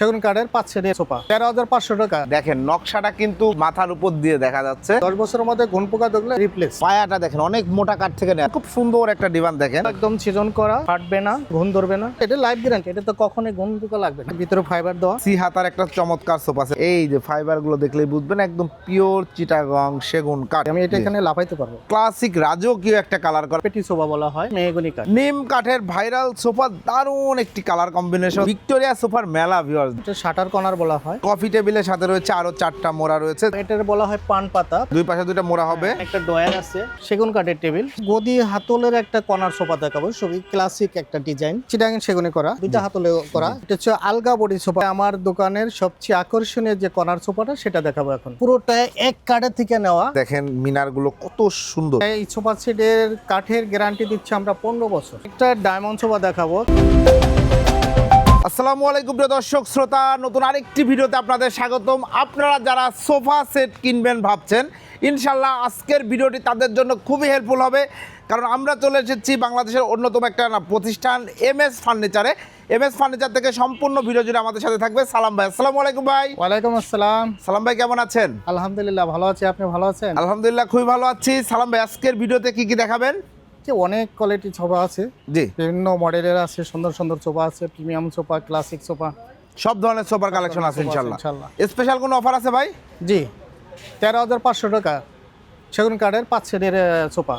সেগুন কাঠের পাঁচ সেটের সোফা। তেরো হাজার পাঁচশো টাকা। দেখেন নকশাটা কিন্তু মাথার উপর দিয়ে দেখা যাচ্ছে। দশ বছরের মধ্যে ঘুন পোকা দেখলে রিপ্লেস পায়াটা দেখেন অনেক মোটা কাঠ থেকে নেয়। খুব সুন্দর একটা ডিভান দেখেন। একদম সিজন করা ফাটবে না ঘুম ধরবে না। এটা লাইফ গ্যারান্টি এটা তো কখনোই ঘুম পোকা লাগবে না। ভিতরে ফাইবার দেওয়া। সি হাতার একটা চমৎকার সোফা আছে। এই যে ফাইবারগুলো দেখলেই বুঝবেন একদম পিওর চিটাগং সেগুন কাঠ। আমি এটা এখানে লাফাইতে পারব। ক্লাসিক রাজকীয় একটা কালার করা। পেটি সোফা বলা হয় মেহগুনি কাঠ। নিম কাঠের ভাইরাল সোফা দারুণ একটি কালার কম্বিনেশন ভিক্টোরিয়া সোফার মেলা ভিউয়ার্স এটা শাটার কর্নার বলা হয়। কফি টেবিলের সাথে রয়েছে আরও চারটা মোড়া রয়েছে। এটার বলা হয় পান পাতা। দুই পাশে দুইটা মোড়া হবে। একটা ডয়ার আছে সেগুন কাঠের টেবিল। গদি হাতলের একটা কর্নার সোফা দেখাবো সবই ক্লাসিক একটা ডিজাইন চিটাং সেগুনে করা দুইটা হাতলে করা। এটা হচ্ছে আলগা বডি সোফা। আমার দোকানের সবচেয়ে আকর্ষণীয় যে কর্নার সোফাটা সেটা দেখাবো এখন। পুরোটা এক কাঠের থেকে নেওয়া। দেখেন মিনারগুলো কত সুন্দর। এই সোফা সেটের কাঠের গ্যারান্টি দিচ্ছে আমরা পনেরো বছর। একটা ডায়মন্ড সোফা দেখাবো। আসসালামু আলাইকুম প্রিয় দর্শক শ্রোতা নতুন আরেকটি ভিডিওতে আপনাদের স্বাগতম। আপনারা যারা সোফা সেট কিনবেন ভাবছেন ইনশাল্লাহ আজকের ভিডিওটি তাদের জন্য খুবই হেল্পফুল হবে। কারণ আমরা চলে এসেছি বাংলাদেশের অন্যতম একটা প্রতিষ্ঠান এম এস ফার্নিচারে। এম এস ফার্নিচার থেকে সম্পূর্ণ ভিডিও জুড়ে আমাদের সাথে থাকবে সালাম ভাই। আসসালামু আলাইকুম ভাই। ওয়ালাইকুম আসসালাম। সালাম ভাই কেমন আছেন? আলহামদুলিল্লাহ ভালো আছি। আপনি ভালো আছেন? আলহামদুলিল্লাহ খুবই ভালো আছি। সালাম ভাই আজকের ভিডিওতে কি কি দেখাবেন? যে অনেক কোয়ালিটি সোফা আছে। জি। বিভিন্ন মডেলের আছে সুন্দর সুন্দর সোফা আছে প্রিমিয়াম সোফা ক্লাসিক সোফা সব ধরনের সোফার কালেকশন আছে ইনশাল্লাহ। স্পেশাল কোনো অফার আছে ভাই? জি। তেরো হাজার পাঁচশো টাকা সেগুন কাঠের পাঁচ সেটের সোফা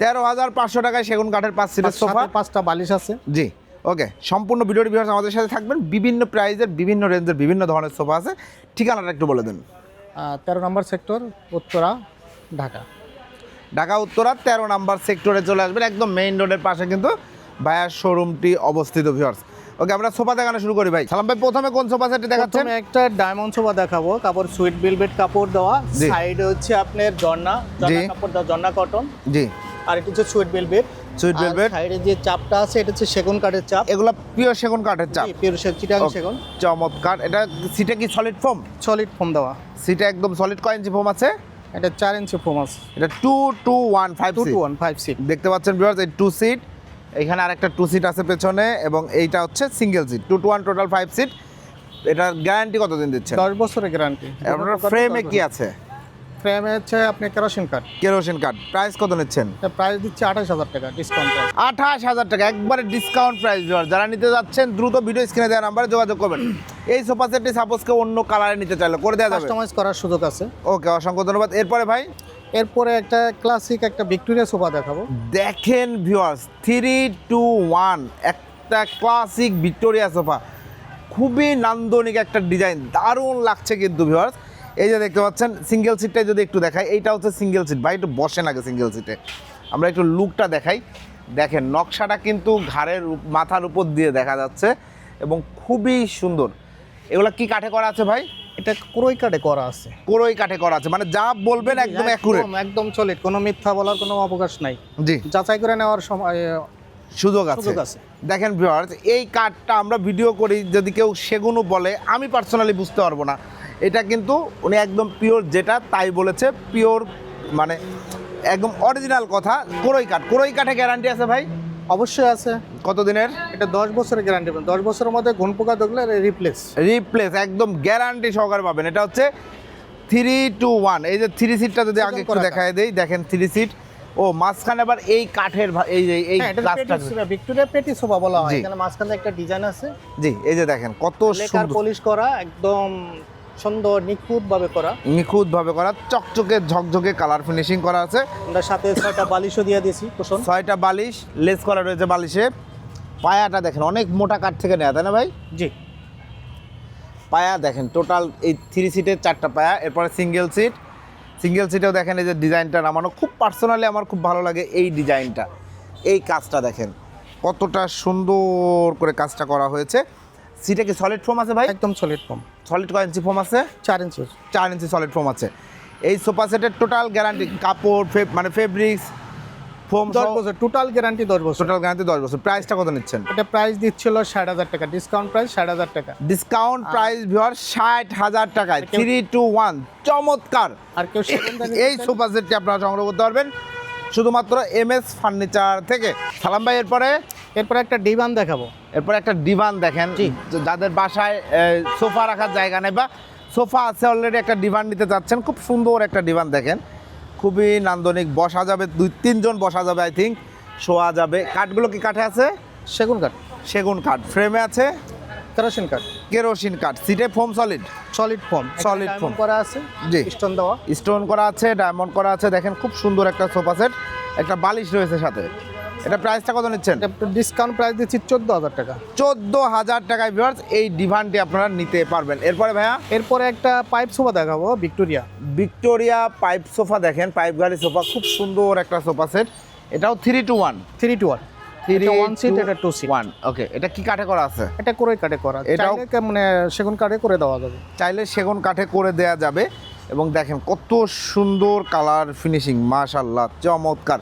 তেরো হাজার পাঁচশো টাকায় সেগুন কাঠের পাঁচ সিটের সোফা পাঁচটা বালিশ আছে। জি। ওকে সম্পূর্ণ ভিডিওটি ভিউয়ার্স আমাদের সাথে থাকবেন। বিভিন্ন প্রাইজের বিভিন্ন রেঞ্জের বিভিন্ন ধরনের সোফা আছে। ঠিকানাটা একটু বলে দিন। তেরো নম্বর সেক্টর উত্তরা ঢাকা। ঢাকা উত্তরা তেরো নাম্বার সেক্টরে চলে আসবেন। একদম মেইন রোডের পাশে কিন্তু ভাইয়ার শোরুমটি অবস্থিত ভিউয়ার্স ওকে আমরা সোফা দেখানো শুরু করি ভাই। সালাম ভাই প্রথমে কোন সোফা সেটটি দেখাচ্ছেন? একটা ডায়মন্ড সোফা দেখাবো কাপড় সুইট বিলবেট কাপড় দেওয়া। সাইডে হচ্ছে আপনার জর্না জর্না কাপড় দেওয়া জর্না কটন জি। আর এটা হচ্ছে সুইট বিলবেট সুইট velvet। সাইডে যে চাপটা আছে এটা হচ্ছে সেগুন কাঠের চাপ। এগুলো পিওর সেগুন কাঠের চাপ। পিওর চিটাং সেগুন। চমৎকার। এটা সিটে কি সলিড ফোম সলিড ফোম দেওয়া। সিটে একদম সলিড কয় ইঞ্চি ফোম আছে? এটা চার ইঞ্চি ফোম আছে। এটা two two one five two two one five seat দেখতে পাচ্ছেন ভিউয়ার্স এই টু সিট এখানে আরেকটা টু সিট আছে পেছনে এবং এইটা হচ্ছে single seat two two one total five seat এটার গ্যারান্টি কতদিন দিচ্ছে দশ বছরের গ্যারান্টি আপনার ফ্রেমে কি আছে? ফ্রেমে হচ্ছে আপনি কেরোসিন কাঠ কেরোসিন কার্ড প্রাইস কত নিচ্ছেন? প্রাইস দিচ্ছে আঠাশ হাজার টাকা ডিসকাউন্ট আঠাশ হাজার টাকা একবারে ডিসকাউন্ট প্রাইস ভিউয়ার যারা নিতে যাচ্ছেন দ্রুত ভিডিও স্ক্রিনে দেওয়া নাম্বারে যোগাযোগ করবেন। এই সোফা সেটটি সাপোজ কেউ অন্য কালারে নিতে চাইলে করে দেওয়া যাবে। কাস্টমাইজ করার সুযোগ আছে। ওকে অসংখ্য ধন্যবাদ। এরপরে ভাই? এরপরে একটা ক্লাসিক একটা ভিক্টোরিয়া সোফা দেখাবো। দেখেন ভিউয়ার্স থ্রি টু ওয়ান একটা ক্লাসিক ভিক্টোরিয়া সোফা খুবই নান্দনিক একটা ডিজাইন দারুণ লাগছে কিন্তু ভিউয়ার্স এই যে দেখতে পাচ্ছেন সিঙ্গেল সিটটাই যদি একটু দেখাই এইটা হচ্ছে সিঙ্গেল সিট ভাই একটু বসেন আগে সিঙ্গেল সিটে আমরা একটু লুকটা দেখাই। দেখেন নকশাটা কিন্তু ঘাড়ের মাথার উপর দিয়ে দেখা যাচ্ছে এবং খুবই সুন্দর। এগুলো কি কাঠে করা আছে ভাই? এটা ক্রয় কাঠে করা আছে। কোরই কাঠে করা আছে। মানে যা বলবেন একদম অ্যাকুরেট একদম চলে কোনো মিথ্যা বলার কোনো অবকাশ নাই। জি। যাচাই করে নেওয়ার সময় সুযোগ আছে। দেখেন ভিউয়ার্স এই কাঠটা আমরা ভিডিও করি যদি কেউ সেগুনও বলে আমি পার্সোনালি বুঝতে পারব না। এটা কিন্তু উনি একদম পিওর যেটা তাই বলেছে পিওর মানে একদম অরিজিনাল কথা কোরই কাঠ। কোরই কাঠে গ্যারান্টি আছে ভাই? অবশ্যই আছে। কতদিনের? এটা দশ বছরের গ্যারান্টি পাবেন। দশ বছরের মধ্যে ঘুন পোকা দেখলে রিপ্লেস রিপ্লেস একদম গ্যারান্টি সহকারে পাবেন। এটা হচ্ছে থ্রি টু ওয়ান এই যে থ্রি সিটটা যদি আগে একটু দেখায় দেই দেখেন থ্রি সিট ও মাঝখানে আবার এই কাঠের এই যে এই এটা কাজটা ভিক্টোরিয়া পেটি সোফা বলা হয়। এখানে মাঝখানে একটা ডিজাইন আছে। জি এই যে দেখেন কত সুন্দর। পলিশ করা একদম সুন্দর নিখুঁত ভাবে করা। নিখুঁত ভাবে করা চকচকে ঝকঝকে কালার ফিনিশিং করা আছে। আমরা সাথে ছয়টা বালিশও দিয়ে দিয়েছি কুশন। ছয়টা বালিশ লেস করা রয়েছে বালিশে। পায়াটা দেখেন অনেক মোটা কাঠ থেকে নেওয়া তাই না ভাই? জি। পায়া দেখেন টোটাল এই থ্রি সিটের চারটা পায়া এরপরে সিঙ্গেল সিট সিঙ্গেল সিটেও দেখেন এই যে ডিজাইনটা নামানো খুব পার্সোনালি আমার খুব ভালো লাগে এই ডিজাইনটা এই কাজটা দেখেন কতটা সুন্দর করে কাজটা করা হয়েছে। সিটে কি সলিড ফোম আছে ভাই? একদম সলিড ফর্ম সলিড কয় ইঞ্চি ফোম আছে? চার ইঞ্চি চার ইঞ্চি সলিড ফোম আছে। এই সোফা সেটের টোটাল গ্যারান্টি কাপড় ফেব মানে ফেব্রিক্স ফোম দশ বছর টোটাল গ্যারান্টি দশ বছর। টোটাল গ্যারান্টি দশ বছর। প্রাইসটা কত নিচ্ছেন? এটা প্রাইস দিচ্ছিল ষাট হাজার টাকা। ডিসকাউন্ট প্রাইস ষাট হাজার টাকা। ডিসকাউন্ট প্রাইস ভিওর ষাট হাজার টাকায়। থ্রি টু ওয়ান চমৎকার। আর কেউ এই সোফা সেটটি আপনারা সংগ্রহ করতে পারবেন। শুধুমাত্র এম এস ফার্নিচার থেকে। সালাম ভাই এরপরে? এরপর একটা ডিভান দেখাবো। এরপর একটা ডিভান দেখেন। যাদের বাসায় সোফা রাখার জায়গা নেই বা সোফা আছে অলরেডি একটা ডিভান নিতে চাচ্ছেন খুব সুন্দর একটা ডিভান দেখেন। খুবই নান্দনিক বসা যাবে দুই তিনজন বসা যাবে আই থিঙ্ক শোয়া যাবে। কাঠগুলো কি কাঠে আছে? সেগুন কাঠ। সেগুন কাঠ। ফ্রেমে আছে? কেরোসিন কাঠ। কেরোসিন কাঠ সিটে foam solid? Solid foam Solid foam। করা আছে জি। স্টোন দেওয়া। স্টোন করা আছে ডায়মন্ড করা আছে দেখেন খুব সুন্দর একটা সোফা সেট একটা বালিশ রয়েছে সাথে। এটা প্রাইসটা কত নিচ্ছেন? ডিসকাউন্ট প্রাইস দিচ্ছি চোদ্দ হাজার টাকা। চোদ্দ হাজার টাকায় ভিউয়ার্স এই ডিভানটি আপনারা নিতে পারবেন। এরপরে ভাইয়া? এরপরে একটা পাইপ সোফা দেখাবো ভিক্টোরিয়া ভিক্টোরিয়া পাইপ সোফা দেখেন পাইপ গাড়ি সোফা খুব সুন্দর একটা সোফা সেট এটাও three two one three two one এটা ওয়ান সিট এটা টু সিট ওয়ান ওকে এটা কি কাঠে করা আছে? এটা করে কাটে করা এটাও- মানে সেগুন কাঠে করে দেওয়া যাবে। চাইলে সেগুন কাঠে করে দেয়া যাবে। এবং দেখেন কত সুন্দর কালার ফিনিশিং মাশাল্লাহ চমৎকার।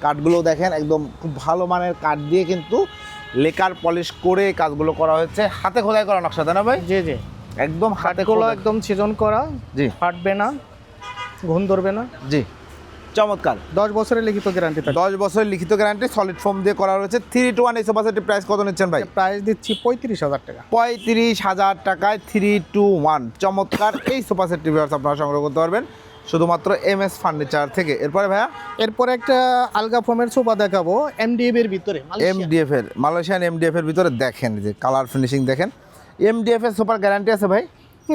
কাঠগুলো দেখেন একদম খুব ভালো মানের কাঠ দিয়ে কিন্তু লেকার পলিশ করে কাজগুলো করা হয়েছে। হাতে খোদাই করা নকশা তাই না ভাই? জি জি। একদম হাতে খোদাই। একদম সিজন করা জি। ফাটবে না ঘুম ধরবে না। জি। চমৎকার। দশ বছরের লিখিত গ্যারান্টি থাকে দশ বছরের লিখিত গ্যারান্টি সলিড ফোম দিয়ে করা রয়েছে। থ্রি টু ওয়ান এই সোফা সেটের প্রাইস কত নিচ্ছেন ভাই? প্রাইস দিচ্ছি পঁয়ত্রিশ হাজার টাকা। পঁয়ত্রিশ হাজার টাকায় থ্রি টু ওয়ান চমৎকার এই সোফা সেট টিভিয়ার্স আপনারা সংগ্রহ করতে পারবেন। শুধুমাত্র এম এস ফার্নিচার থেকে। এরপরে ভাইয়া? এরপরে একটা আলগা ফোমের সোফা দেখাবো এমডিএফ এর ভিতরে এমডিএফ এর মালয়েশিয়ান এমডিএফ এর ভিতরে দেখেন যে কালার ফিনিশিং দেখেন। এমডিএফ এর সুপার গ্যারান্টি আছে ভাই?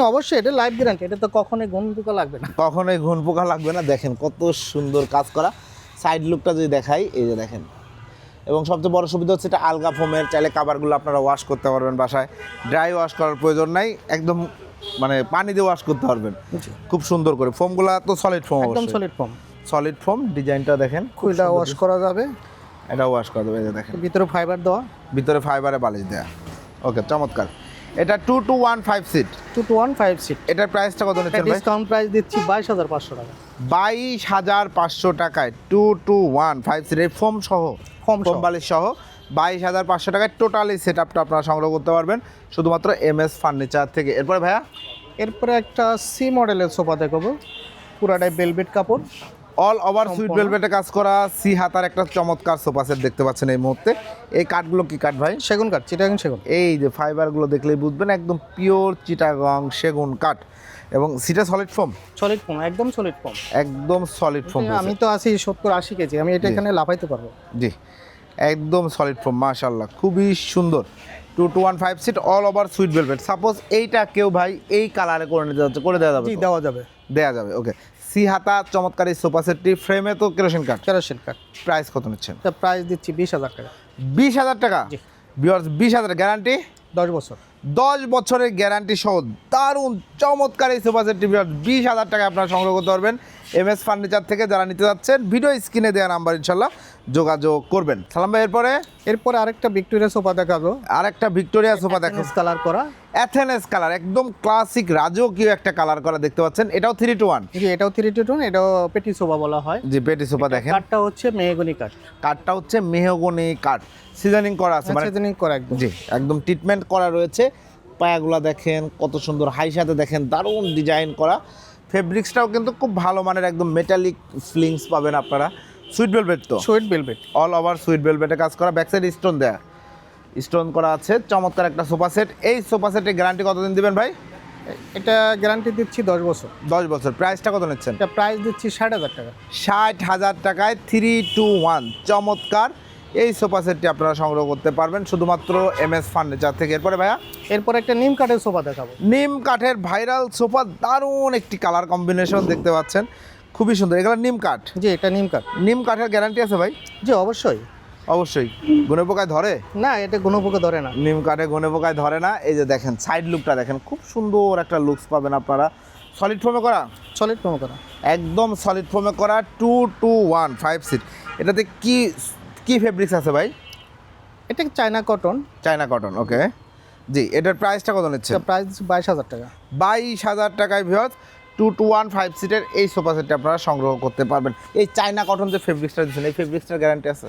অবশ্যই এটা লাইফ গ্যারান্টি এটা তো কখনোই ঘুম পোকা লাগবে না। কখনোই ঘুন পোকা লাগবে না। দেখেন কত সুন্দর কাজ করা। সাইড লুকটা যদি দেখাই এই যে দেখেন। এবং সবচেয়ে বড় সুবিধা হচ্ছে এটা আলগা ফোমের চাইলে কাবারগুলো আপনারা ওয়াশ করতে পারবেন বাসায়। ড্রাই ওয়াশ করার প্রয়োজন নাই একদম মানে পানি দিয়ে ওয়াশ করতে পারবেন। খুব সুন্দর করে। ফোমগুলো তো সলিড ফোম একদম সলিড ফোম সলিড ফোম ডিজাইনটা দেখেন খুইলা ওয়াশ করা যাবে। এটা ওয়াশ করা যাবে দেখেন। ভিতরে ফাইবার দেওয়া। ভিতরে ফাইবারে বালিশ দেওয়া ওকে চমৎকার। এটা two two one five seat two two one five seat এটার প্রাইসটা কত নিচ্ছেন ভাই? ডিসকাউন্ট প্রাইস দিচ্ছি বাইশ হাজার পাঁচশো টাকা। বাইশ হাজার পাঁচশো টাকায় টু টু ওয়ান ফাইভ সিটের ফোম সহ ফোম ফোম সহ। বালিশ সহ বাইশ হাজার পাঁচশো টাকায় টোটালি সেট আপটা আপনারা সংগ্রহ করতে পারবেন। শুধুমাত্র এম এস ফার্নিচার থেকে। এরপরে ভাইয়া? এরপরে একটা সি মডেলের সোফা দেখাবো। পুরাটাই বেলভেট কাপড়। All over sweet. ভেলভেটে কাজ করা সি হাতার একটা চমৎকার সোফা সেট দেখতে পাচ্ছেন এই মুহূর্তে। এই কাঠগুলো কি কাঠ ভাই? সেগুন কাঠ চিটাগাং সেগুন। এই যে ফাইবারগুলো দেখলেই বুঝবেন একদম পিওর চিটাগং সেগুন কাঠ। এবং সিটা সলিড ফোম সলিড ফোম একদম সলিড ফোম একদম সলিড ফোম আমি তো আছি সত্তর আশি কেজি আমি এটা এখানে লাফাইতে পারব। জি একদম সলিড ফোম মাশাল্লাহ খুবই সুন্দর। Two two one five seat all over sweet velvet suppose এইটা কেউ ভাই এই কালারে করে নিতে যাচ্ছে করে দেওয়া যাবে দেওয়া যাবে। দেওয়া যাবে ওকে সি হাতা চমৎকার এই সোফা সেটটি ফ্রেমে তো কেরোসিন কাঠ কেরোসিন কাঠ প্রাইস কত নিচ্ছেন? প্রাইস দিচ্ছি বিশ হাজার টাকা। বিশ হাজার টাকা। বিয়ার্স বিশ হাজার গ্যারান্টি দশ বছর। দশ বছরের গ্যারান্টি সহ দারুণ চমৎকার এই সোফা সেটটি বিয়ার্স বিশ হাজার টাকা আপনারা সংগ্রহ করতে পারবেন। এম এস ফার্নিচার থেকে যারা নিতে যাচ্ছেন ভিডিও স্ক্রিনে দেওয়া নাম্বার ইনশাল্লাহ যোগাযোগ করবেন। সালাম ভাই এরপরে? এরপরে আরেকটা ভিক্টোরিয়া সোফা দেখাবো। আর একটা ভিক্টোরিয়া সোফা দেখো কালার করা। অ্যাথেনেস কালার একদম ক্লাসিক রাজকীয় একটা কালার করা দেখতে পাচ্ছেন। এটাও থ্রি টু ওয়ান জি এটাও থ্রি টু টুন এটাও পেটি সোফা বলা হয়। যে পেটি সোফা দেখেন। কাঠটা হচ্ছে মেহগনি কাঠ। কাঠটা হচ্ছে মেহগনি কাঠ। সিজনিং করা আছে মানে সেজনিং করা একদম। জি একদম ট্রিটমেন্ট করা রয়েছে। পায়াগুলা দেখেন কত সুন্দর হাই সাথে দেখেন দারুণ ডিজাইন করা। ফেব্রিক্সটাও কিন্তু খুব ভালো মানের একদম মেটালিক ফিলিংস পাবেন আপনারা। সুইট ভেলভেট তো? Sweet velvet all over sweet ভেলভেটে কাজ করা ব্যাক সাইড স্টোন দেয়া। স্টোন করা আছে চমৎকার একটা সোফা সেট এই সোফা সেটের গ্যারান্টি কতদিন দিবেন ভাই? এটা গ্যারান্টি দিচ্ছি দশ বছর। দশ বছর। প্রাইসটা কত নিচ্ছেন? এটা প্রাইস দিচ্ছি ষাট হাজার টাকা। ষাট হাজার টাকায় থ্রি টু ওয়ান চমৎকার। এই সোফা সেটটি আপনারা সংগ্রহ করতে পারবেন শুধুমাত্র এম এস ফার্নিচার থেকে। এরপরে ভাইয়া? এরপর একটা নিম কাঠের সোফা দেখাবো। নিম কাঠের ভাইরাল সোফা দারুণ একটি কালার কম্বিনেশন দেখতে পাচ্ছেন। খুবই সুন্দর। এগুলো নিম কাঠ? জি এটা নিম কাঠ। নিম কাঠের গ্যারান্টি আছে ভাই? জি অবশ্যই। অবশ্যই। গুনে পোকায় ধরে? না এটা কোনো পোকা ধরে না। নিম কাঠে গুনে পোকায় ধরে না। এই যে দেখেন সাইড লুকটা দেখেন খুব সুন্দর একটা লুকস পাবেন আপনারা। সলিড ফোমে করা? সলিড কোনো করা। একদম সলিড ফোমে করা two two one five seat এটাতে কি কি ফেব্রিক্স আছে ভাই? এটা China cotton China cotton okay জি এটার প্রাইসটা কত নিচ্ছে প্রাইস বাইশ হাজার টাকা। বাইশ হাজার টাকায় বৃহৎ টু টু ওয়ান ফাইভ সিটের এই সোফা সেটটা আপনারা সংগ্রহ করতে পারবেন। এই চায়না কটন যে ফেব্রিক্সটা দিচ্ছেন এই ফেব্রিক্সটার গ্যারান্টি আছে?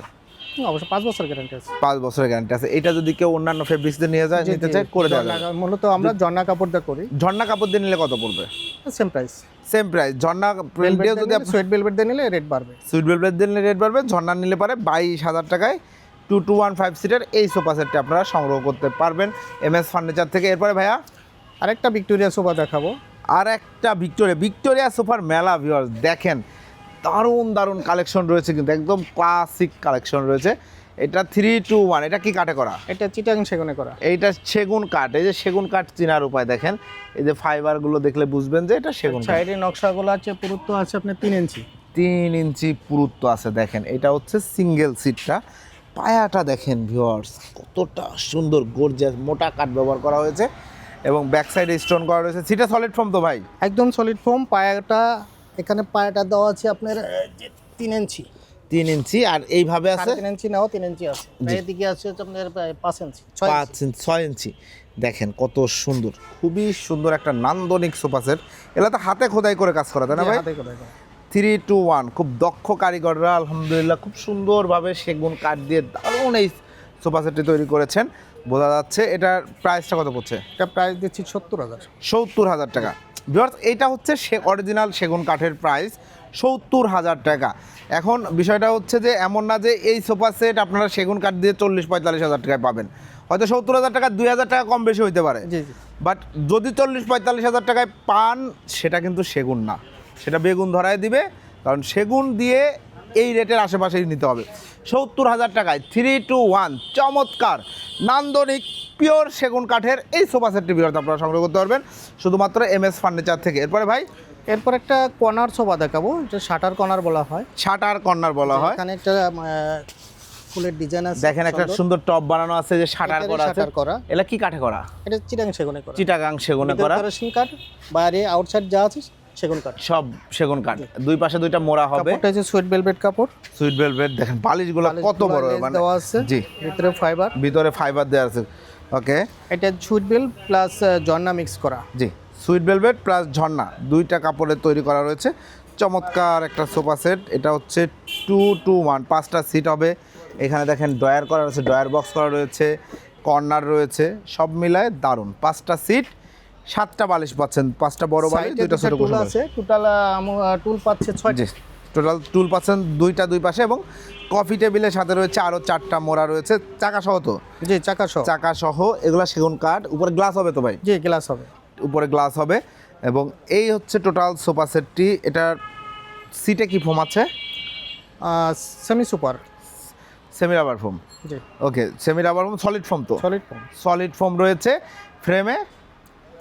অবশ্যই পাঁচ বছর গ্যারান্টি আছে। পাঁচ বছরের গ্যারান্টি আছে। এটা যদি কেউ অন্যান্য ফেব্রিক্স দিয়ে নিয়ে যায় নিতে চায় করে দেওয়া জর্না যাবে। মূলত আমরা জর্না কাপড় দিয়ে করি। ঝর্ণা কাপড় দিয়ে নিলে কত পড়বে? সেম প্রাইস সেম প্রাইস ঝর্ণা যদি সুইট দিয়ে নিলে রেট বাড়বে। সুইট ভেলভেট রেট বাড়বে। ঝর্ণা নিলে পারে বাইশ হাজার টাকায় টু টু ওয়ান ফাইভ সিটের এই সোফা সেটটি আপনারা সংগ্রহ করতে পারবেন। এম এস ফার্নিচার থেকে। এরপরে ভাইয়া? আরেকটা ভিক্টোরিয়া সোফা দেখাবো। আর একটা ভিক্টোরিয়া ভিক্টোরিয়া সোফার মেলা ভিউয়ার্স দেখেন দারুণ দারুণ কালেকশন রয়েছে কিন্তু একদম ক্লাসিক কালেকশন রয়েছে। এটা থ্রি টু ওয়ান এটা কি কাটে করা? এটা চিটাং সেগুনে করা। এইটা সেগুন কাঠ এই যে সেগুন কাঠ চিনার উপায় দেখেন। এই যে ফাইবারগুলো দেখলে বুঝবেন যে এটা সেগুন সাইডে নকশাগুলো আছে পুরুত্ব আছে আপনার তিন ইঞ্চি। তিন ইঞ্চি পুরুত্ব আছে দেখেন। এটা হচ্ছে সিঙ্গেল সিটটা পায়াটা দেখেন ভিউয়ার্স কতটা সুন্দর গর্জিয়াস মোটা কাঠ ব্যবহার করা হয়েছে। এবং ব্যাক সাইডে স্টোন করা রয়েছে। সিটে সলিড ফর্ম তো ভাই? একদম সলিড ফোম পায়াটা এখানে পায়াটা দেওয়া আছে আপনার যে তিন ইঞ্চি। তিন ইঞ্চি আর এইভাবে আছে? তিন ইঞ্চি নাও তিন ইঞ্চি আছে। এদিকে আছে হচ্ছে আপনার পাঁচ ইঞ্চি ছয় পাঁচ ইঞ্চি। ছয় ইঞ্চি। দেখেন কত সুন্দর। খুবই সুন্দর একটা নান্দনিক সোফা সেট। এগুলো তো হাতে খোদাই করে কাজ করা তাই না ভাই? হাতে করে। দেওয়া। থ্রি টু ওয়ান খুব দক্ষ কারিগররা আলহামদুলিল্লাহ খুব সুন্দরভাবে সেগুন কাঠ দিয়ে দারুণ এই সোফা সেটটি তৈরি করেছেন। বোঝা যাচ্ছে এটার প্রাইসটা কত পড়ছে? এটা প্রাইস দিচ্ছি সত্তর হাজার। সত্তর হাজার টাকা। ভিউয়ার্স এইটা হচ্ছে সে অরিজিনাল সেগুন কাঠের প্রাইস সত্তর হাজার টাকা। এখন বিষয়টা হচ্ছে যে এমন না যে এই সোফা সেট আপনারা সেগুন কাঠ দিয়ে চল্লিশ পঁয়তাল্লিশ হাজার টাকায় পাবেন। হয়তো সত্তর হাজার টাকা দুই হাজার টাকা কম বেশি হইতে পারে। বাট যদি চল্লিশ পঁয়তাল্লিশ হাজার টাকায় পান সেটা কিন্তু সেগুন না। সেটা বেগুন ধরায় দিবে কারণ সেগুন দিয়ে এই রেটের আশেপাশেই নিতে হবে। সত্তর হাজার টাকায় থ্রি টু ওয়ান চমৎকার নান্দনিক পিওর সেগুন কাঠের এই সোফা সেটটি বিরত আপনারা সংগ্রহ করতে পারবেন। শুধুমাত্র এম এস ফার্নিচার থেকে। এরপরে ভাই? এরপর একটা কর্নার সোফা দেখাবো এটা শাটার কর্নার বলা হয়। শাটার কর্নার বলা হয়। এখানে একটা ফুলের ডিজাইন আছে দেখেন একটা সুন্দর। টপ বানানো আছে যে শাটার করা আছে। করা। এটা কি কাঠে করা? এটা চিটাং সেগুনে করা। চিটাগাং সেগুনে করা। রেশন কাঠ বাইরে আউটসাইড যা আছে সেগুন কাঠ। সব সেগুন কাঠ। দুই পাশে দুইটা মোড়া হবে। কাপড়টা হচ্ছে সুইট ভেলভেট কাপড়। সুইট ভেলভেট দেখেন বালিশগুলো কত বড় মানে দেওয়া আছে জি। ভিতরে ফাইবার ভিতরে ফাইবার দেওয়া আছে। ওকে। এটা সুইট বেল প্লাস জর্না মিক্স করা। জি সুইট ভেলভেট প্লাস ঝর্ণা দুইটা কাপড়ের তৈরি করা রয়েছে। চমৎকার একটা সোফা সেট এটা হচ্ছে টু টু ওয়ান পাঁচটা সিট হবে। এখানে দেখেন ডয়ার করা রয়েছে ডয়ার বক্স করা রয়েছে কর্নার রয়েছে সব মিলায় দারুণ। পাঁচটা সিট সাতটা বালিশ পাচ্ছেন পাঁচটা বড় বালিশ দুইটা ছোট আছে টোটাল টুল পাচ্ছে ছয় জি। টোটাল টুল পাচ্ছেন দুইটা দুই পাশে এবং কফি টেবিলের সাথে রয়েছে আরও চারটা মোড়া রয়েছে। চাকা সহ তো? জি চাকা সহ। চাকা সহ এগুলো সেগুন কাঠ উপরে গ্লাস হবে তো ভাই? জি গ্লাস হবে। উপরে গ্লাস হবে এবং এই হচ্ছে টোটাল সোফা সেটটি এটার সিটে কি ফোম আছে? Semi super semi rubber foam জি। Okay semi rubber foam solid foam তো? সলিড ফোম সলিড ফোম রয়েছে। ফ্রেমে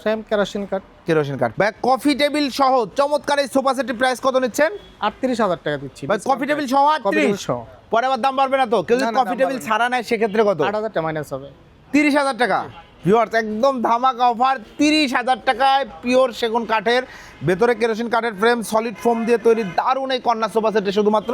ফ্রেম কেরোসিন কাঠ কেরোসিন কাঠ ভাই কফি টেবিল সহ চমৎকার এই সোফা সেটের প্রাইস কত নিচ্ছেন? আটত্রিশ হাজার টাকা দিচ্ছি। ভাই কফি টেবিল সহ আটত্রিশ? পরে আবার দাম বাড়বে না তো। কেউ যদি কফি টেবিল। ছাড়া নেয় সেক্ষেত্রে কত? আট হাজার টাকা মাইনাস হবে। তিরিশ হাজার টাকা? ভিওয়ার্স একদম ধামাকা অফার তিরিশ হাজার টাকায় পিওর সেগুন কাঠের ভেতরে কেরোসিন কাঠের ফ্রেম সলিড ফোম দিয়ে তৈরি দারুণ এই কন্যা সোফা সেটে শুধুমাত্র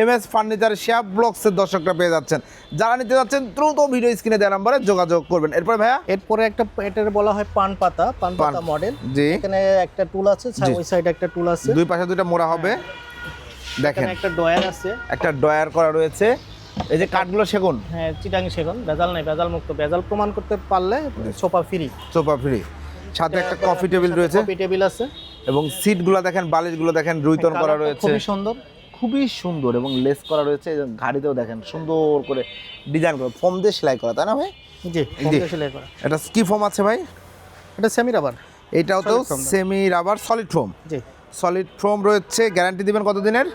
এম এস ফার্নিচার শেয়ার ব্লকসের দর্শকরা পেয়ে যাচ্ছেন। যারা নিতে যাচ্ছেন দ্রুত ভিডিও স্ক্রিনে দেওয়া নাম্বারে যোগাযোগ করবেন। এরপরে ভাইয়া? এরপরে একটা এটার বলা হয় পান পাতা পান পাতা মডেল জি। এখানে একটা টুল আছে। ওই সাইডে একটা টুল আছে। দুই পাশে দুইটা মোড়া হবে। দেখেন। একটা ডয়ার আছে। একটা ডয়ার করা রয়েছে। এই যে কাঠগুলো সেগুন? হ্যাঁ চিটাং সেগুন ভেজাল নাই ভেজাল মুক্ত। ভেজাল প্রমাণ করতে পারলে সোফা ফ্রি। Sofa free. সাথে একটা কফি টেবিল রয়েছে। কফি টেবিল আছে। এবং সিটগুলো দেখেন বালিশগুলো দেখেন রুইতন করা রয়েছে। খুবই সুন্দর খুবই সুন্দর এবং লেস করা রয়েছে। ঘাড়িতেও দেখেন সুন্দর করে ডিজাইন করা ফোম দিয়ে সেলাই করা তাই না ভাই? জি। সেলাই করা। এটা কি ফোম আছে ভাই? এটা সেমি রাবার এটাও তো। সেমি রাবার সলিড ফোম জি। সলিড ফোম রয়েছে গ্যারান্টি দিবেন কত দিনের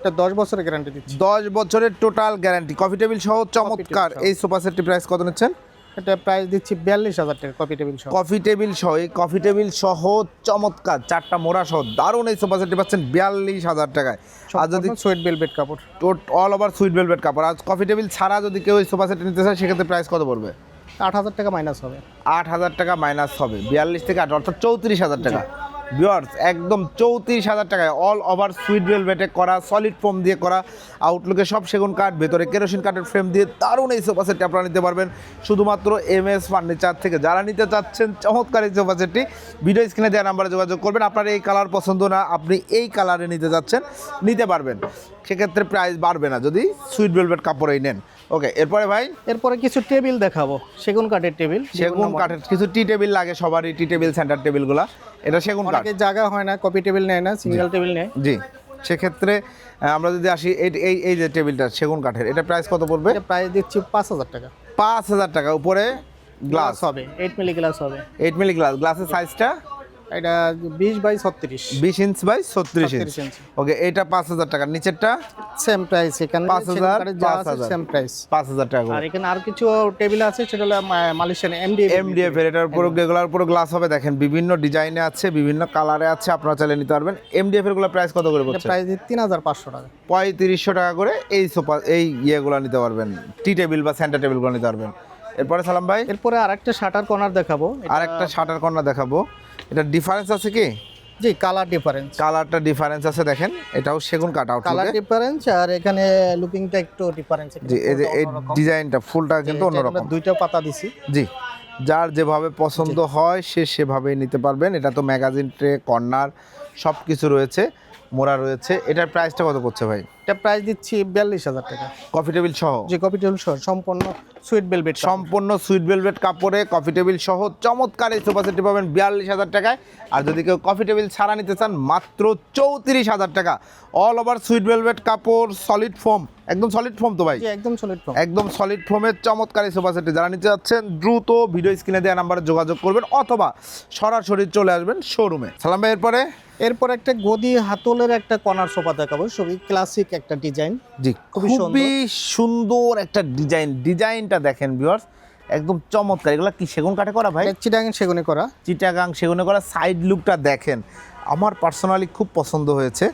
এটা দশ বছরের গ্যারান্টি দিচ্ছি। দশ বছরের টোটাল গ্যারান্টি কফি টেবিল সহ চমৎকার। এই সোফা সেটটি প্রাইস কত নিচ্ছেন? এটা প্রাইস দিচ্ছি বিয়াল্লিশ হাজার টাকা কফি টেবিল সহ। কফি টেবিল সহ। এই কফি টেবিল সহ চমৎকার। চারটা মোড়া সহ। দারুণ এই সোফা সেটটি পাচ্ছেন বিয়াল্লিশ হাজার টাকায়। আর যদি সুইট বেলভেট কাপড়। অল ওভার সুইট ভেলভেট কাপড়। আর কফি টেবিল ছাড়া যদি কেউ এই সোফা সেট নিতে চায় সেক্ষেত্রে প্রাইস কত পড়বে? আট হাজার টাকা মাইনাস হবে। আট হাজার টাকা মাইনাস হবে। বিয়াল্লিশ থেকে আট অর্থাৎ চৌত্রিশ হাজার টাকা। বিয়ার্স একদম চৌত্রিশ হাজার টাকায় অল ওভার সুইট ভেলভেটে করা সলিড ফোম দিয়ে করা আউটলুকে সব সেগুন কাঠ, ভেতরে কেরোসিন কাঠের ফ্রেম দিয়ে দারুণ এই সোফা সেটটি আপনারা নিতে পারবেন। শুধুমাত্র এম এস ফার্নিচার থেকে যারা নিতে চাচ্ছেন, চমৎকার এই সোফা সেটটি ভিডিও স্ক্রিনে দেওয়া নাম্বারে যোগাযোগ করবেন। আপনার এই কালার পছন্দ না, আপনি এই কালারে নিতে যাচ্ছেন, নিতে পারবেন। সেক্ষেত্রে প্রাইস বাড়বে না যদি সুইট ভেলভেট কাপড়েই নেন। ওকে এরপরে ভাই? এরপরে কিছু টেবিল দেখাবো। সেগুন কাঠের টেবিল সেগুন কাঠের কিছু টি টেবিল লাগে সবারই টি টেবিল সেন্টার টেবিলগুলা। এটা সেগুন কাঠ। জায়গা হয় না কপি টেবিল নেয় না সিঙ্গেল টেবিল নেয়। জি। সেক্ষেত্রে আমরা যদি আসি এই এই যে টেবিলটা সেগুন কাঠের এটা প্রাইস কত পড়বে? প্রাইস দিচ্ছি পাঁচ হাজার টাকা। পাঁচ হাজার টাকা উপরে গ্লাস হবে এইট মিলি গ্লাস হবে। এইট মিলি গ্লাস গ্লাসের সাইজটা এটা বিশ বাই ছত্রিশ। বিশ ইঞ্চ বাই ছত্রিশ ইঞ্চ। ওকে এটা পাঁচ হাজার টাকা। নিচেরটা? সেম প্রাইস এখানে পাঁচ হাজার, পাঁচ হাজার। সেম প্রাইস পাঁচ হাজার টাকা আর এখানে আর কিছু টেবিল আছে সেটা হলো মালয়েশিয়ান এমডি এমডিএফ এর এটার উপর এগুলোর উপর গ্লাস হবে। দেখেন বিভিন্ন ডিজাইনে আছে বিভিন্ন কালারে আছে আপনারা চাইলে নিতে পারবেন। এমডিএফ এরগুলো প্রাইস কত করে পড়ছে? প্রাইস তিন হাজার পাঁচশো টাকা। পঁয়ত্রিশশো টাকা করে এই সোফা এই ইয়েগুলো নিতে পারবেন। টি টেবিল বা সেন্টার টেবিলগুলো নিতে পারবেন। এরপরে সালাম ভাই? এরপরে আর একটা শাটার কর্নার দেখাবো। এটা- আর একটা শাটার কর্নার দেখাবো। এটা ডিফারেন্স আছে কি? জি কালার ডিফারেন্স কালারটা ডিফারেন্স আছে দেখেন এটাও সেগুন কাট আউট কালার ডিফারেন্স আর এখানে লুকিংটা একটু ডিফারেন্স জি এই যে এই ডিজাইনটা ফুলটা কিন্তু অন্যরকম। দুইটা পাতা দিছি। জি যার যেভাবে পছন্দ হয় সে সেভাবেই নিতে পারবেন। এটা তো ম্যাগাজিন ট্রে কর্নার সব কিছু রয়েছে মোড়া রয়েছে। এটার প্রাইসটা কত করছে ভাই? এটা প্রাইস দিচ্ছি বিয়াল্লিশ হাজার টাকা। কফি টেবিল সহ? যে কপি টেবিল সহ সম্পূর্ণ সুইট বেলভেট সম্পূর্ণ সুইট ভেলভেট কাপড়ে কফি টেবিল সহ চমৎকার এই সোফা সেটটি পাবেন বিয়াল্লিশ হাজার টাকায়। আর যদি কেউ কফি টেবিল ছাড়া নিতে চান মাত্র চৌত্রিশ হাজার টাকা। অল ওভার সুইট ভেলভেট কাপড় সলিড ফোম একদম সলিড ফোম তো ভাই? একদম সলিড ফর্ম একদম সলিড ফোমের চমৎকার এই সোফা সেটটি যারা নিতে যাচ্ছেন দ্রুত ভিডিও স্ক্রিনে দেওয়া নাম্বারে যোগাযোগ করবেন অথবা সরাসরি চলে আসবেন শোরুমে সালাম ভাই এরপরে? এরপর একটা গদি হাতলের একটা কর্নার সোফা দেখাবো। সবই ক্লাসিক একটা ডিজাইন। জি খুবই সুন্দর। একটা ডিজাইন। ডিজাইনটা দেখেন ভিউয়ার্স একদম চমৎকার। এগুলো কি সেগুন কাঠে করা ভাই? চিটাং সেগুনে করা। চিটাগাং সেগুনে করা। সাইড লুকটা দেখেন। আমার পার্সোনালি খুব পছন্দ হয়েছে।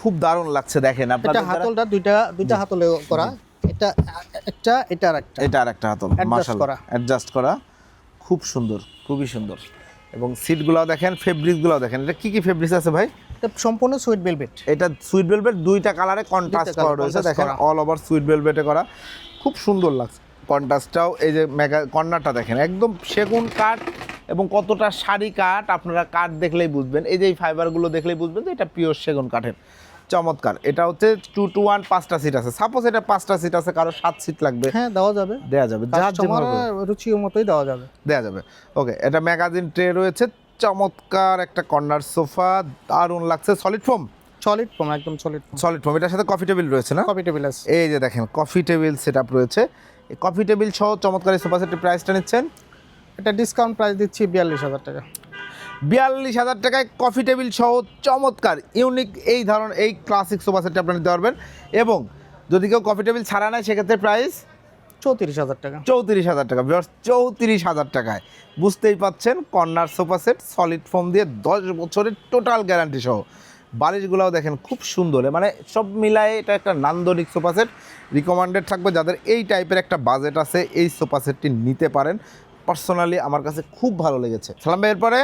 খুব দারুণ লাগছে দেখেন। এটা আপনাদের হাতলটা দুইটা দুইটা হাতলে করা। এটা একটা এটা আর একটা। এটা আর একটা হাতল। মাশাআল্লাহ। করা। অ্যাডজাস্ট করা। খুব সুন্দর খুবই সুন্দর। এবং সিটগুলোও দেখেন ফেব্রিকগুলোও দেখেন। এটা কি কি ফেব্রিক্স আছে ভাই? এটা সম্পূর্ণ সুইট বেলভেট এটা সুইট ভেলভেট দুইটা কালারে কন্ট্রাস্ট করা রয়েছে দেখেন অল ওভার সুইট ভেলভেটে করা। খুব সুন্দর লাগছে কন্ট্রাস্টটাও এই যে মেগা কর্নারটা দেখেন একদম সেগুন কাঠ এবং কতটা শাড়ি কাঠ আপনারা কাঠ দেখলেই বুঝবেন। এই যে এই ফাইবারগুলো দেখলেই বুঝবেন যে এটা পিওর সেগুন কাঠের। চমৎকার এটা হচ্ছে টু টু ওয়ান পাঁচটা সিট আছে। সাপোজ এটা পাঁচটা সিট আছে কারও সাত সিট লাগবে। হ্যাঁ দেওয়া যাবে। দেয়া যাবে যার রুচি মতোই দেওয়া যাবে। দেয়া যাবে। ওকে এটা ম্যাগাজিন ট্রে রয়েছে চমৎকার একটা কর্নার সোফা দারুণ লাগছে। সলিড ফোম সলিড ফোম একদম সলিড ফর্ম সলিড ফোম এটার সাথে কফি টেবিল রয়েছে না? কফি টেবিল আছে। এই যে দেখেন কফি টেবিল সেট আপ রয়েছে। এই কফি টেবিল সহ চমৎকার এই সোফা সেটের প্রাইসটা নিচ্ছেন? এটা ডিসকাউন্ট প্রাইস দিচ্ছি বিয়াল্লিশ হাজার টাকা। বিয়াল্লিশ হাজার টাকায় কফি টেবিল সহ চমৎকার ইউনিক এই ধরনের এই ক্লাসিক সোফা সেটটা আপনি দিতে পারবেন। এবং যদি কেউ কফি টেবিল ছাড়া নেয় সেক্ষেত্রে প্রাইস চৌত্রিশ হাজার টাকা। চৌত্রিশ হাজার টাকা। বিয়ার্স চৌত্রিশ হাজার টাকায়। বুঝতেই পাচ্ছেন corner sofa set solid foam দিয়ে দশ বছরের টোটাল গ্যারান্টি সহ। বালিশগুলোও দেখেন খুব সুন্দর। মানে সব মিলায়ে এটা একটা নান্দনিক সোফা সেট রিকমান্ডেড থাকবে যাদের এই টাইপের একটা বাজেট আছে এই সোফা সেটটি নিতে পারেন। পার্সোনালি আমার কাছে খুব ভালো লেগেছে। সালাম ভাই এরপরে?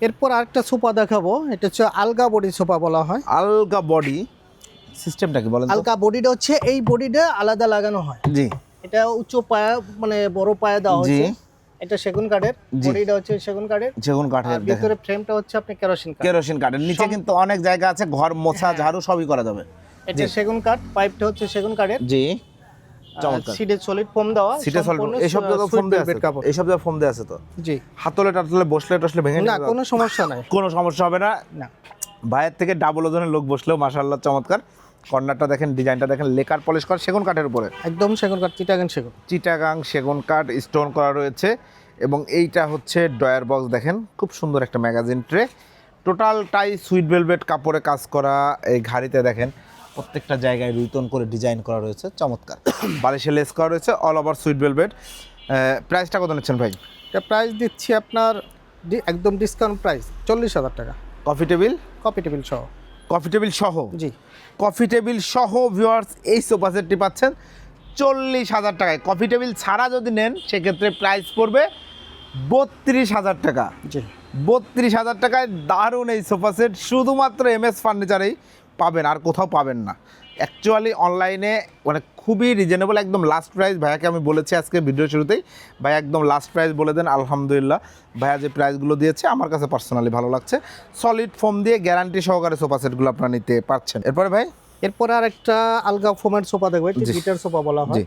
এরপর আরেকটা সোফা দেখাবো। এটা হচ্ছে আলগা বডি সোফা বলা হয়। আলগা বডি সিস্টেমটা কি বলেন আলগা বডিটা হচ্ছে এই বডিটা আলাদা লাগানো হয়। জি। এটা উচ্চ পায়া মানে বড় পায়া দেওয়া জি। এটা সেগুন কাঠের বডিটা হচ্ছে সেগুন কাঠের। সেগুন কাঠের দেখেন। ভিতরে ফ্রেমটা হচ্ছে আপনি কেরোসিন কাঠ। কেরোসিন কাঠের নিচে কিন্তু অনেক জায়গা আছে ঘর মোছা ঝাড়ু সবই করা যাবে। এটা সেগুন কাঠ পাইপটা হচ্ছে সেগুন কাঠের। জি। চমৎকার। সিডে সলিড ফোম দেওয়া সিটে সল্ট সম্পূর্ণ এইসব জায়গায় সুইট ফোম দেওয়া আছে। velvet কাপড় ফোম দেওয়া আছে তো? জি। হাতলে টাতলে বসলে টসলে ভেঙে না যাবে? কোনো সমস্যা নাই। কোনো সমস্যা হবে না। না। ভাইয়ের থেকে ডাবল ওজনের লোক বসলেও মাশাআল্লাহ চমৎকার। কর্নারটা দেখেন ডিজাইনটা দেখেন লেকার পলিশ করা সেগুন কাঠের উপরে। একদম সেগুন কাঠ চিটাগাং সেগুন। চিটাগাং সেগুন কাঠ স্টোন করা রয়েছে এবং এইটা হচ্ছে ডয়ার বক্স দেখেন খুব সুন্দর একটা ম্যাগাজিন ট্রে। টোটালটাই সুইট ভেলভেট কাপড়ে কাজ করা এই ঘাড়িতে দেখেন প্রত্যেকটা জায়গায় রুইতন করে ডিজাইন করা রয়েছে চমৎকার। বালিশে লেস করা রয়েছে অল ওভার সুইট ভেলভেট। প্রাইসটা কত নিচ্ছেন ভাই? এটা প্রাইস দিচ্ছি আপনার একদম ডিসকাউন্ট প্রাইস চল্লিশ হাজার টাকা। কফি টেবিল কফি টেবিল সহ। কফি টেবিল সহ? জি। কফি টেবিল সহ ভিউয়ার্স এই সোফা সেটটি পাচ্ছেন চল্লিশ হাজার টাকায়। কফি টেবিল ছাড়া যদি নেন সেক্ষেত্রে প্রাইস পড়বে বত্রিশ হাজার টাকা। বত্রিশ হাজার টাকায় দারুণ এই সোফা সেট শুধুমাত্র এম এস ফার্নিচারেই পাবেন আর কোথাও পাবেন না। অ্যাকচুয়ালি অনলাইনে মানে খুবই রিজনেবল একদম লাস্ট প্রাইস ভাইয়াকে আমি বলেছি আজকে ভিডিও শুরুতেই। ভাই একদম লাস্ট প্রাইস বলে দেন আলহামদুলিল্লাহ। ভাইয়া যে প্রাইসগুলো দিয়েছে আমার কাছে পার্সোনালি ভালো লাগছে। সলিড ফোম দিয়ে গ্যারান্টি সহকারে সোফা সেটগুলো আপনারা নিতে পারছেন। এরপরে ভাই? এরপরে আর একটা আলগা ফোমের সোফা দেখব এটা সোফা বলা হয়।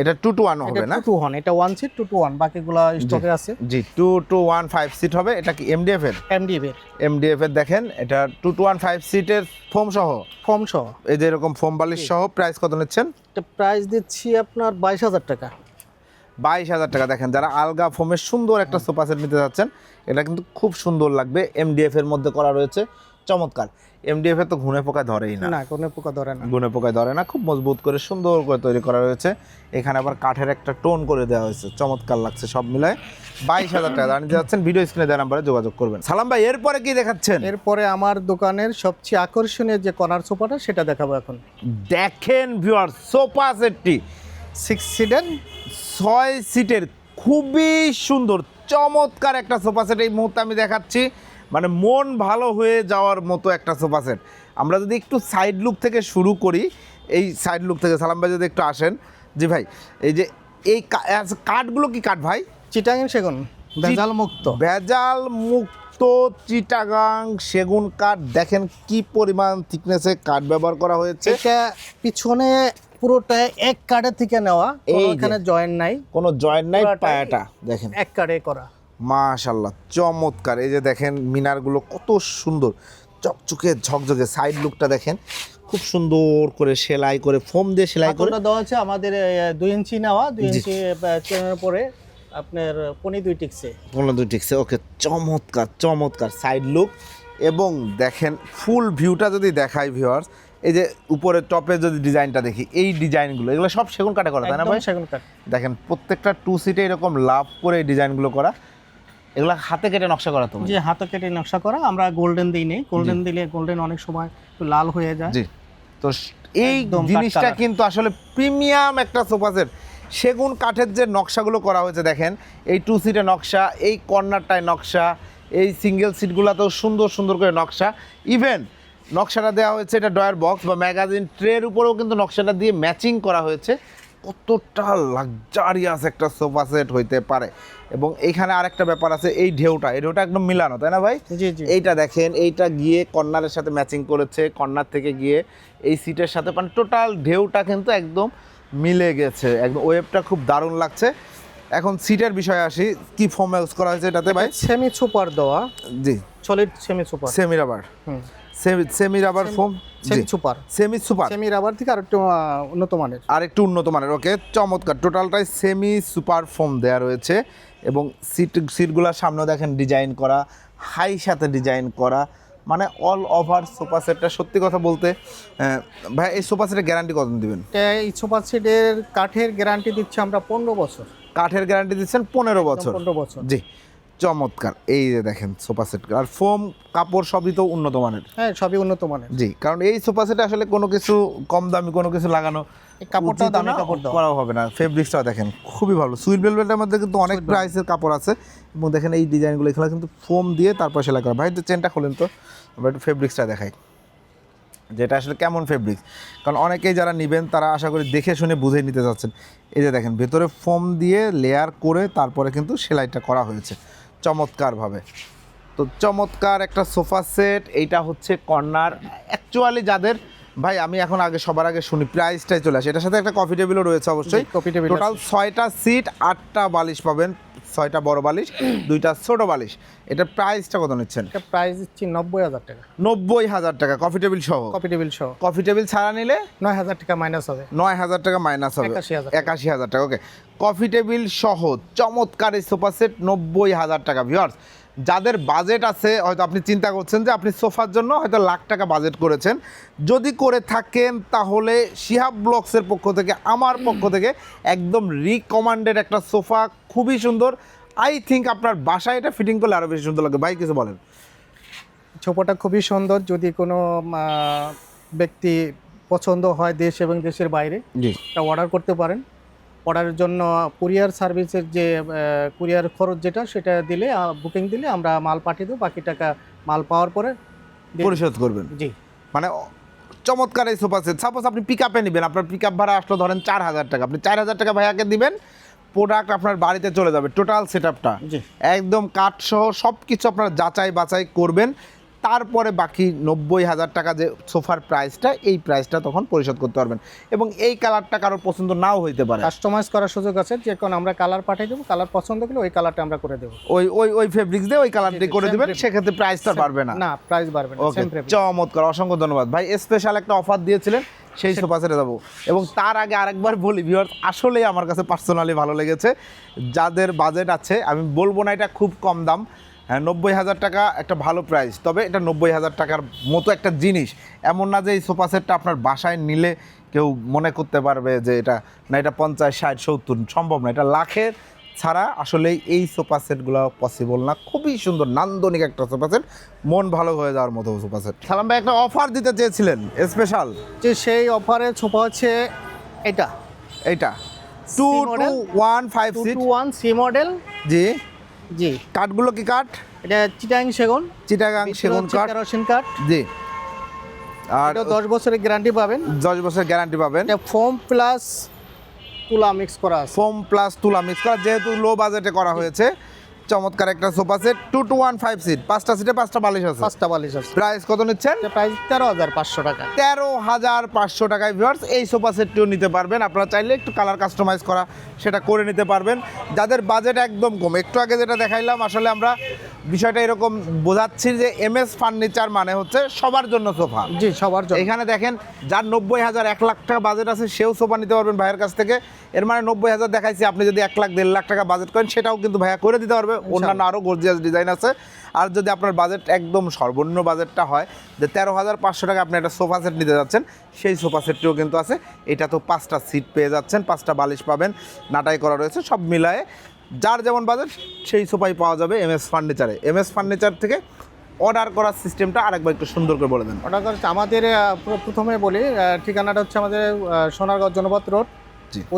এটা টু টু ওয়ান হবে না? টু ওয়ান এটা one seat two two one বাকিগুলো স্টকে আছে। জি two two one five seat হবে। এটা কি এমডিএফ এর এমডি এর এমডিএফ এর দেখেন এটা টু টু ওয়ান ফাইভ সিটের ফোম সহ ফর্ম সহ এই যে এরকম ফোম বালিশ সহ প্রাইস কত নিচ্ছেন? এটা প্রাইস দিচ্ছি আপনার বাইশ হাজার টাকা। বাইশ হাজার টাকা দেখেন যারা আলগা ফোমের সুন্দর একটা সোফা সেট নিতে যাচ্ছেন এটা কিন্তু খুব সুন্দর লাগবে। এমডিএফ এর মধ্যে করা রয়েছে। চমৎকার। এমডিএফ এ তো ঘুনে পোকায় ধরেই না। না কোনো পোকা ধরে না। গুনে পোকায় ধরে না খুব মজবুত করে সুন্দর করে তৈরি করা রয়েছে। এখানে আবার কাঠের একটা টোন করে দেওয়া হয়েছে চমৎকার লাগছে সব মিলায়। বাইশ হাজার টাকা জানিয়ে যাচ্ছেন ভিডিও স্ক্রিনে দেওয়া নাম্বারে যোগাযোগ করবেন। সালাম ভাই এরপরে কি দেখাচ্ছেন? এরপরে আমার দোকানের সবচেয়ে আকর্ষণীয় যে কর্নার সোফাটা সেটা দেখাবো এখন। দেখেন ভিউয়ার সোফা সেটটি। সিক্স সিটের ছয় সিটের খুবই সুন্দর চমৎকার একটা সোফা সেট এই মুহূর্তে আমি দেখাচ্ছি। মানে মন ভালো হয়ে যাওয়ার মতো একটা সোফা সেট আমরা যদি একটু সাইড লুক থেকে শুরু করি এই সাইড লুক থেকে সালাম ভাই যদি একটু আসেন। জি ভাই এই যে এই কাঠগুলো কি কাঠ ভাই? চিটাঙ্গেন সেগুন ভেজাল মুক্ত। ভেজাল মুক্ত চিটাগাং সেগুন কাঠ দেখেন কি পরিমাণ থিকনেসে কাঠ ব্যবহার করা হয়েছে। এটা পিছনে পুরোটা এক কার্ডে থেকে নেওয়া। এখানে জয়েন্ট নাই। কোনো জয়েন্ট নাই পায়াটা দেখেন। এক কার্ডে করা। মাশাল্লাহ চমৎকার। এই যে দেখেন মিনারগুলো কত সুন্দর চকচকে ঝকঝকে। সাইড লুকটা দেখেন খুব সুন্দর করে সেলাই করে ফোম দিয়ে সেলাই করে। দেওয়া আছে আমাদের দুই ইঞ্চি নেওয়া দুই। ইঞ্চি চেনের পরে আপনার পনি দুই টিকছে। কোনো দুই ঠিকছে ওকে। চমৎকার চমৎকার সাইড লুক এবং দেখেন ফুল ভিউটা যদি দেখাই ভিউয়ার্স এই যে উপরে টপে যদি ডিজাইনটা দেখি এই ডিজাইনগুলো এগুলো সব সেগুন কাটে করা তাই না ভাই? সেগুন কাঠ। দেখেন প্রত্যেকটা টু সিটে এরকম লাভ করে এই ডিজাইনগুলো করা। এগুলো হাতে কেটে নকশা করা তুমি? যে হাতে কেটে নকশা করা আমরা গোল্ডেন দিই নেই। গোল্ডেন দিলে গোল্ডেন অনেক সময় একটু লাল হয়ে যায়। জি। তো এই জিনিসটা কিন্তু আসলে প্রিমিয়াম একটা সোফা সেট সেগুন কাঠের যে নকশাগুলো করা হয়েছে দেখেন এই টু সিটের নকশা এই কর্নারটায় নকশা এই সিঙ্গেল সিটগুলোতেও সুন্দর সুন্দর করে নকশা। ইভেন নকশাটা দেওয়া হয়েছে এটা ডয়ার বক্স বা ম্যাগাজিন ট্রের উপরেও কিন্তু নকশাটা দিয়ে ম্যাচিং করা হয়েছে। কতটা লাক্সারিয়াস একটা সোফা সেট হইতে পারে। এবং এইখানে আরেকটা ব্যাপার আছে এই ঢেউটা এই ঢেউটা একদম মিলানো তাই না ভাই? এইটা দেখেন এইটা গিয়ে কর্নারের সাথে ম্যাচিং করেছে কর্নার থেকে গিয়ে এই সিটের সাথে মানে টোটাল ঢেউটা কিন্তু একদম মিলে গেছে একদম ওয়েবটা খুব দারুণ লাগছে। এখন সিটের বিষয়ে আসি কি ফর্ম ইউজ করা হয়েছে এটাতে ভাই? সেমি সুপার দেওয়া জি। Solid semi super semi rubber হুম। Semi rubber foam semi super. Semi super? Semi rubber থেকে আর একটু আহ, উন্নত মানের। আর একটু উন্নত মানের ওকে। চমৎকার। টোটালটাই সেমি সুপার ফোম দেওয়া রয়েছে এবং সিট সিটগুলোর সামনে দেখেন ডিজাইন করা হাই সাথে ডিজাইন করা মানে অল ওভার সোফা সেটটা সত্যি কথা বলতে ভাই এই সোফা সেটের গ্যারান্টি কত দিবেন? এই সুপার সেটের কাঠের গ্যারান্টি দিচ্ছি আমরা পনেরো বছর। কাঠের গ্যারান্টি দিচ্ছেন পনেরো বছর। পনেরো বছর। জি। চমৎকার। এই যে দেখেন সোফা সেট আর ফোম কাপড় সবই তো উন্নত মানের। হ্যাঁ সবই উন্নত মানের। জি কারণ এই সোফা সেটে আসলে কোনো কিছু কম দামি কোনো কিছু লাগানো এই কাপড়টাও দামি কাপড়। করাও হবে না। ফেব্রিক্সটাও দেখেন খুবই ভালো। সুইট ভেলভেটের মধ্যে কিন্তু অনেক প্রাইসের কাপড় আছে। এবং দেখেন এই ডিজাইনগুলো এখানে কিন্তু ফোম দিয়ে তারপর সেলাই করা। ভাই তো চেনটা খোলেন তো। আমরা একটু ফেব্রিক্সটা দেখাই। যেটা আসলে কেমন ফেব্রিক্স কারণ অনেকেই যারা নেবেন তারা আশা করি দেখে শুনে বুঝে নিতে চাচ্ছেন। এই যে দেখেন ভেতরে ফোম দিয়ে লেয়ার করে তারপরে কিন্তু সেলাইটা করা হয়েছে। চমৎকারভাবে। তো চমৎকার একটা সোফা সেট এইটা হচ্ছে কর্নার। অ্যাকচুয়ালি যাদের ভাই আমি এখন আগে সবার আগে শুনি প্রাইসটাই চলে আসে। এটার সাথে একটা কফি টেবিলও রয়েছে অবশ্যই। কফি টেবিল table টোটাল ছয়টা সিট আটটা বালিশ পাবেন। ছয়টা বড় বালিশ দুইটা ছোট বালিশ। এটার প্রাইসটা কত নিচ্ছেন? এটা প্রাইস দিচ্ছি নব্বই হাজার টাকা। নব্বই হাজার টাকা। কফি টেবিল সহ? কপি টেবিল সহ। কফি টেবিল ছাড়া নিলে? নয় হাজার টাকা মাইনাস হবে। নয় হাজার টাকা মাইনাস হবে। 81,000 টাকা। একাশি হাজার টাকা ওকে কফি টেবিল সহ চমৎকার এই সোফা সেট নব্বই হাজার টাকা। ভিউয়ার্স যাদের বাজেট আছে হয়তো আপনি চিন্তা করছেন যে আপনি সোফার জন্য হয়তো লাখ টাকা বাজেট করেছেন। যদি করে থাকেন তাহলে শিহাব ব্লগসের পক্ষ থেকে আমার পক্ষ থেকে একদম রিকমান্ডেড একটা সোফা খুবই সুন্দর। আই থিঙ্ক আপনার বাসায় এটা ফিটিং করলে আরও বেশি সুন্দর লাগবে। ভাই কিছু বলেন। ছোপটা খুবই সুন্দর। যদি কোনো ব্যক্তি পছন্দ হয় দেশ এবং দেশের বাইরে জি। এটা অর্ডার করতে পারেন। অর্ডারের জন্য কুরিয়ার সার্ভিসের যে কুরিয়ার খরচ যেটা সেটা দিলে বুকিং দিলে আমরা মাল পাঠিয়ে দেবো। বাকি টাকা মাল পাওয়ার পরে পরিশোধ করবেন। জি। মানে চমৎকার এই সোফা সেট। সাপোজ আপনি পিক আপে নেবেন। আপনার পিক আপ ভাড়া আসলো ধরেন চার হাজার টাকা। আপনি চার হাজার টাকা ভাইয়াকে দিবেন। প্রোডাক্ট আপনার বাড়িতে চলে যাবে টোটাল সেট আপটা একদম কাঠ সহ সব কিছু আপনারা যাচাই বাছাই করবেন। তারপরে বাকি নব্বই হাজার টাকা যে সোফার প্রাইসটা এই প্রাইসটা তখন পরিশোধ করতে পারবেন। এবং এই কালারটা কারোর পছন্দ নাও হইতে পারে। কাস্টমাইজ করার সুযোগ আছে যে কোনো আমরা কালার পাঠিয়ে দেবো কালার পছন্দ করলে ওই কালারটা আমরা করে দেবো। ওই ওই ওই ফেব্রিক্স দিয়ে ওই কালারটি করে দেবেন সেক্ষেত্রে প্রাইসটা বাড়বে না। না প্রাইস বাড়বে না চমৎকার অসংখ্য ধন্যবাদ। ভাই স্পেশাল একটা অফার দিয়েছিলেন সেই সোফা সেটে যাব। এবং তার আগে আরেকবার বলি ভিউয়ার্স আসলেই আমার কাছে পার্সোনালি ভালো লেগেছে। যাদের বাজেট আছে আমি বলব না এটা খুব কম দাম। হ্যাঁ নব্বই হাজার টাকা একটা ভালো প্রাইস তবে এটা নব্বই হাজার টাকার মতো একটা জিনিস। এমন না যে এই সোফা সেটটা আপনার বাসায় নিলে কেউ মনে করতে পারবে যে এটা না এটা পঞ্চাশ ষাট সত্তর সম্ভব না। এটা লাখের ছাড়া আসলে এই সোফা সেটগুলো পসিবল না। খুবই সুন্দর নান্দনিক একটা সোফা সেট মন ভালো হয়ে যাওয়ার মতো সোফা সেট সালাম ভাই একটা অফার দিতে চেয়েছিলেন স্পেশাল যে সেই অফারে ছোপা হচ্ছে এটা। এইটা। Two two one five two one C model জি। জি। কাঠগুলো কি কাঠ? এটা চিটাং সেগুন। চিটাগাং সেগুন কাঠ। কেরোসিন কাঠ। জি। আর এটা দশ বছরের গ্যারান্টি পাবেন। দশ বছরের গ্যারান্টি পাবেন। এটা ফোম প্লাস তুলা মিক্স করা আছে। ফোম প্লাস তুলা মিক্স করা যেহেতু লো বাজেটে করা হয়েছে চমৎকার একটা sofa set two two one five seat পাঁচটা সিটে পাঁচটা বালিশ আছে। পাঁচটা বালিশ আছে। প্রাইস কত নিচ্ছেন? প্রাইস তেরো হাজার পাঁচশো টাকা। তেরো হাজার পাঁচশো টাকায় ভিউয়ার্স এই সোফা সেটটিও নিতে পারবেন। আপনারা চাইলে একটু কালার কাস্টমাইজ করা সেটা করে নিতে পারবেন। যাদের বাজেট একদম কম একটু আগে যেটা দেখাইলাম আসলে আমরা বিষয়টা এরকম বোঝাচ্ছি যে এম এস ফার্নিচার মানে হচ্ছে সবার জন্য সোফা। জি সবার জন্য। এখানে দেখেন যার নব্বই হাজার এক লাখ টাকা বাজেট আছে সেও সোফা নিতে পারবেন ভাইয়ের কাছ থেকে। এর মানে নব্বই হাজার দেখাইছি আপনি যদি এক লাখ দেড় লাখ টাকা বাজেট করেন সেটাও কিন্তু ভাইয়া করে দিতে পারবে। অন্যান্য আরও গর্জিয়াস ডিজাইন আছে। আর যদি আপনার বাজেট একদম সর্বনিম্ন বাজেটটা হয় যে তেরো হাজার পাঁচশো টাকা আপনি একটা সোফা সেট নিতে যাচ্ছেন সেই সোফা সেটটিও কিন্তু আছে। এটা তো পাঁচটা সিট পেয়ে যাচ্ছেন পাঁচটা বালিশ পাবেন নাটাই করা রয়েছে সব মিলায়ে যার যেমন বাজেট সেই সোফাই পাওয়া যাবে এম এস ফার্নিচারে এম এস ফার্নিচার থেকে অর্ডার করার সিস্টেমটা আরেকবার একটু সুন্দর করে বলে দেন। ওটা হচ্ছে আমাদের প্রথমে বলি ঠিকানাটা হচ্ছে আমাদের সোনারগাঁও জনপথ রোড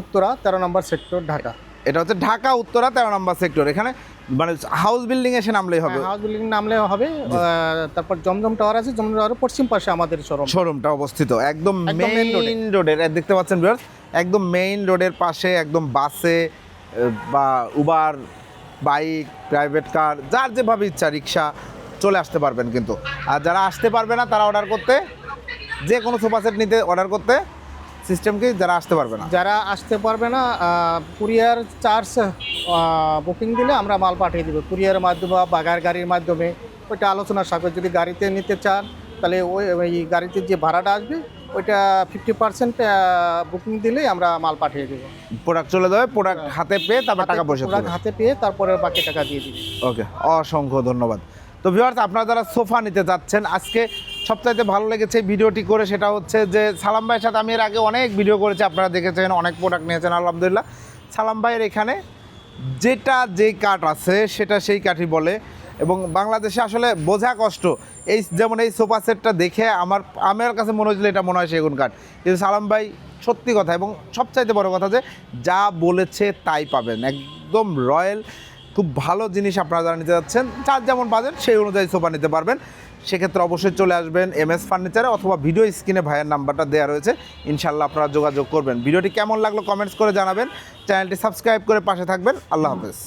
উত্তরা তেরো নম্বর সেক্টর ঢাকা। এটা হচ্ছে ঢাকা উত্তরা তেরো নম্বর সেক্টর। এখানে মানে হাউস বিল্ডিং এসে নামলেই হবে। হাউস বিল্ডিং নামলে হবে। তারপর জমজম টাওয়ার আছে জমজম টাওয়ারের পশ্চিম পাশে আমাদের শোরুম শোরুমটা অবস্থিত। একদম মেইন রোডের দেখতে পাচ্ছেন ভিউয়ার্স একদম মেইন রোডের পাশে একদম বাসে বা উবার বাইক প্রাইভেট কার যার যেভাবে ইচ্ছা রিক্সা চলে আসতে পারবেন কিন্তু। আর যারা আসতে পারবে না, তারা অর্ডার করতে যে কোনো সোফা সেট নিতে অর্ডার করতে সিস্টেম কি যারা আসতে পারবে না। যারা আসতে পারবে না কুরিয়ার চার্জ বুকিং দিলে আমরা মাল পাঠিয়ে দেবো। কুরিয়ারের মাধ্যমে বা বাগার গাড়ির মাধ্যমে, ওইটা আলোচনা সাপে যদি গাড়িতে নিতে চান, তাহলে ওই ওই গাড়িতে যে ভাড়াটা আসবে ওইটা ফিফটি পার্সেন্ট বুকিং দিলেই আমরা মাল পাঠিয়ে দেবো। প্রোডাক্ট চলে যাবে প্রোডাক্ট হাতে পেয়ে তারপর টাকা পয়সা পুরা দেবে হাতে পেয়ে তারপরে বাকি টাকা দিয়ে দিবি। ওকে অসংখ্য ধন্যবাদ। তো ভিউয়ার্স আপনারা যারা সোফা নিতে যাচ্ছেন আজকে সবচাইতে ভালো লেগেছে ভিডিওটি করে সেটা হচ্ছে যে সালাম ভাইয়ের সাথে আমি এর আগে অনেক ভিডিও করেছি আপনারা দেখেছেন অনেক প্রোডাক্ট নিয়েছেন আলহামদুলিল্লাহ। সালাম ভাইয়ের এখানে যেটা যেই কাঠ আছে সেটা সেই কাঠই বলে। এবং বাংলাদেশে আসলে বোঝা কষ্ট। এই যেমন এই সোফা সেটটা দেখে আমার আমার কাছে মনে হয়েছিল এটা মনে হয় সেগুন কাঠ। কিন্তু সালাম ভাই সত্যি কথা এবং সবচাইতে বড় কথা যে, যা বলেছে তাই পাবেন। একদম রয়্যাল, খুব ভালো জিনিস আপনারা যারা নিতে যাচ্ছেন, যার যেমন বাজেট সেই অনুযায়ী সোফা নিতে পারবেন। সেক্ষেত্রে অবশ্যই চলে আসবেন এম এস ফার্নিচারে অথবা ভিডিও স্ক্রিনে ভাইয়ের নাম্বারটা দেওয়া রয়েছে। ইনশাল্লাহ আপনারা যোগাযোগ করবেন। ভিডিওটি কেমন লাগল কমেন্টস করে জানাবেন। চ্যানেলটি সাবস্ক্রাইব করে পাশে থাকবেন। আল্লাহ হাফেজ।